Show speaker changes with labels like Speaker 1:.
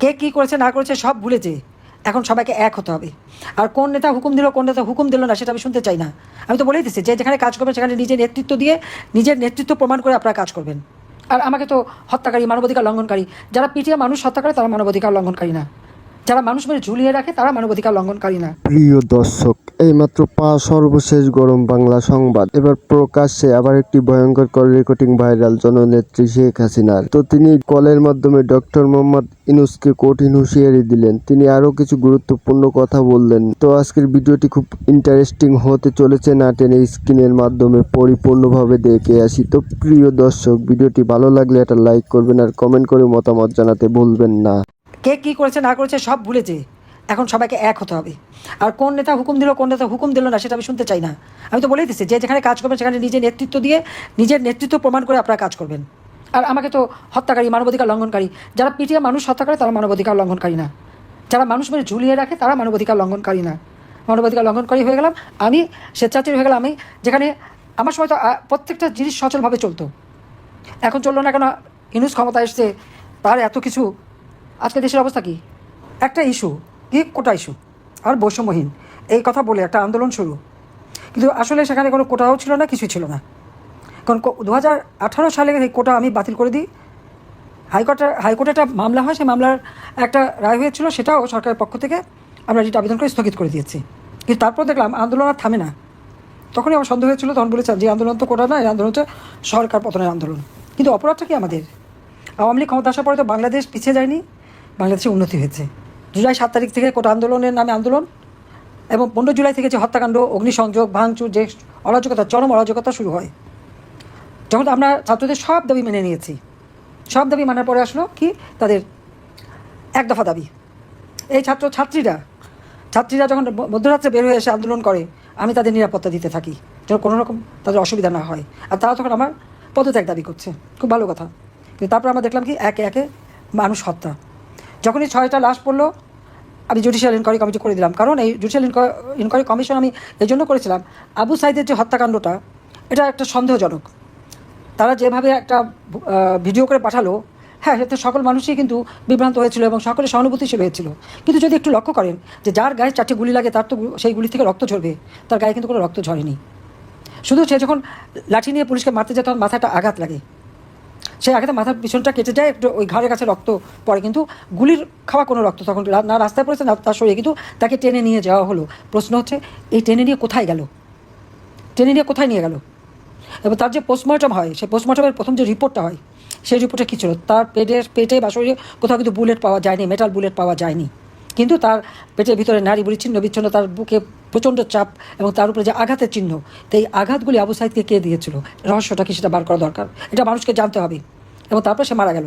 Speaker 1: কে কী করেছে, না করেছে, সব ভুলেছে এখন সবাইকে এক হতে হবে। আর কোন নেতা হুকুম দিল, কোন নেতা হুকুম দিল না, সেটা আমি শুনতে চাই না। আমি তো বলেই দিচ্ছি যে যেখানে কাজ করবেন, সেখানে নিজের নেতৃত্ব দিয়ে, নিজের নেতৃত্ব প্রমাণ করে আপনারা কাজ করবেন। আর আমাকে তো হত্যাকারী, মানবাধিকার লঙ্ঘনকারী, যারা পিটিয়ে মানুষ হত্যা করে, তারা মানবাধিকার লঙ্ঘনকারী না। যারা মানুষ মেরে ঝুলিয়ে রাখে, তারা মানবাধিকার লঙ্ঘনকারী না।
Speaker 2: প্রিয় দর্শক, এইমাত্র পা সর্বশেষ গরম বাংলা সংবাদ। এবার প্রকাশ্যে আবার একটি ভয়ঙ্কর কল রেকর্ডিং ভাইরাল জননেত্রী শেখ হাসিনার। তো তিনি কলের মাধ্যমে ডক্টর মোহাম্মদ ইনুসকে কঠিন হুঁশিয়ারি দিলেন। তিনি আরও কিছু গুরুত্বপূর্ণ কথা বললেন। তো আজকের ভিডিওটি খুব ইন্টারেস্টিং হতে চলেছে না টেনে স্ক্রিনের মাধ্যমে পরিপূর্ণভাবে দেখে আসি। তো প্রিয় দর্শক, ভিডিওটি ভালো লাগলে একটা লাইক করবেন আর কমেন্ট করে মতামত জানাতে ভুলবেন না।
Speaker 1: কে কী করেছে, না করেছে, সব ভুলেছে এখন সবাইকে এক হতে হবে। আর কোন নেতা হুকুম দিল, কোন নেতা হুকুম দিল না, সেটা আমি শুনতে চাই না। আমি তো বলেই দিচ্ছি, যে যেখানে কাজ করবেন, সেখানে নিজের নেতৃত্ব দিয়ে, নিজের নেতৃত্ব প্রমাণ করে আপনারা কাজ করবেন। আর আমাকে তো হত্যাকারী, মানবাধিকার লঙ্ঘনকারী, যারা পিটিয়ে মানুষ হত্যা করে, তারা মানবাধিকার লঙ্ঘনকারী না। যারা মানুষ মেরে ঝুলিয়ে রাখে, তারা মানবাধিকার লঙ্ঘনকারী না। মানবাধিকার লঙ্ঘনকারী হয়ে গেলাম, আমি স্বেচ্ছাচারী হয়ে গেলাম, আমি যেখানে আমার সময় তো প্রত্যেকটা জিনিস সচলভাবে চলতো। এখন চলল না কেন? ইনুস ক্ষমতা এসছে, তার এত কিছু আজকে দেশের অবস্থা কি? একটা ইস্যু, কি কোটা ইস্যু? আর বৈষম্যহীন। এই কথা বলে একটা আন্দোলন শুরু। কিন্তু আসলে সেখানে কোনো কোটাও ছিল না, কিছুই ছিল না। কারণ দু হাজার আঠারো সালে এই কোটা আমি বাতিল করে দিই। হাইকোর্টের হাইকোর্টে একটা মামলা হয়, সেই মামলার একটা রায় হয়েছিল, সেটাও সরকারের পক্ষ থেকে আমরা রিট আবেদন করে স্থগিত করে দিয়েছি। কিন্তু তারপর দেখলাম আন্দোলন আর থামে না। তখনই আমার সন্দেহ হয়েছিল, তখন বলেছিলাম যে আন্দোলন তো কোটা না, এই আন্দোলন হচ্ছে সরকার পতনের আন্দোলন। কিন্তু অপরাধটা কি আমাদের? আওয়ামী লীগ ক্ষমতা আসার পরে তো বাংলাদেশ পিছিয়ে যায়নি? বাংলাদেশে উন্নতি হয়েছে। জুলাই সাত তারিখ থেকে কোটা আন্দোলনের নামে আন্দোলন এবং পনেরো জুলাই থেকে যে হত্যাকাণ্ড, অগ্নিসংযোগ, ভাঙচুর, যে অরাজকতা, চরম অরাজকতা শুরু হয়। যখন আমরা ছাত্রদের সব দাবি মেনে নিয়েছি, সব দাবি মানার পরে আসলো কি? তাদের এক দফা দাবি। এই ছাত্র ছাত্রীরা ছাত্রীরা যখন মধ্যরাত্রে বের হয়ে এসে আন্দোলন করে, আমি তাদের নিরাপত্তা দিতে থাকি, যেন কোনো রকম তাদের অসুবিধা না হয়। আর তারা তখন আমার পদত্যাগ দাবি করছে। খুব ভালো কথা। কিন্তু তারপর আমরা দেখলাম কি, একে একে মানুষ হত্যা। যখনই ছয়টা লাশ পড়ল, আমি জুডিশিয়াল ইনকোয়ারি কমিটি করে দিলাম। কারণ এই জুডিশিয়াল ইনকোয়ারি কমিশন আমি এই জন্য করেছিলাম। আবু সাইদের যে হত্যাকাণ্ডটা, এটা একটা সন্দেহজনক। তারা যেভাবে একটা ভিডিও করে পাঠালো হ্যাঁ সেটা সকল মানুষই কিন্তু বিভ্রান্ত হয়েছিল এবং সকলে সহানুভূতিশীল হয়েছিল। কিন্তু যদি একটু লক্ষ্য করেন যে যার গায়ে চারটি গুলি লাগে, তার তো সেই গুলি থেকে রক্ত ঝরবে। তার গায়ে কিন্তু কোনো রক্ত ঝরেনি। শুধু সে যখন লাঠি নিয়ে পুলিশকে মারতে যায়, তখন মাথাটা আঘাত লাগে। সেই আঘাতে মাথার পিছনটা কেটে যায়, একটু ওই ঘাড়ের কাছে রক্ত পড়ে। কিন্তু গুলির খাওয়া কোনো রক্ত, তখন না রাস্তায় পড়েছে না তার শরীরে, কিন্তু তাকে টেনে নিয়ে যাওয়া হলো। প্রশ্ন হচ্ছে, এই টেনে নিয়ে কোথায় গেল? টেনে নিয়ে কোথায় নিয়ে গেল? এবং তার যে পোস্টমর্টম হয়, সেই পোস্টমর্টমের প্রথম যে রিপোর্টটা হয়, সেই রিপোর্টে কী ছিল? তার পেটের, পেটে বা শরীরে কোথাও কিন্তু বুলেট পাওয়া যায়নি মেটাল বুলেট পাওয়া যায়নি। কিন্তু তার পেটের ভিতরে নারী বিচ্ছিন্ন বিচ্ছিন্ন, তার বুকে প্রচণ্ড চাপ এবং তার উপরে যে আঘাতের চিহ্ন তো এই আঘাতগুলি আবু সাইদকে কে দিয়েছিল? রহস্যটা কি সেটা বার করা দরকার? এটা মানুষকে জানতে হবে। এবং তারপর সে মারা গেল।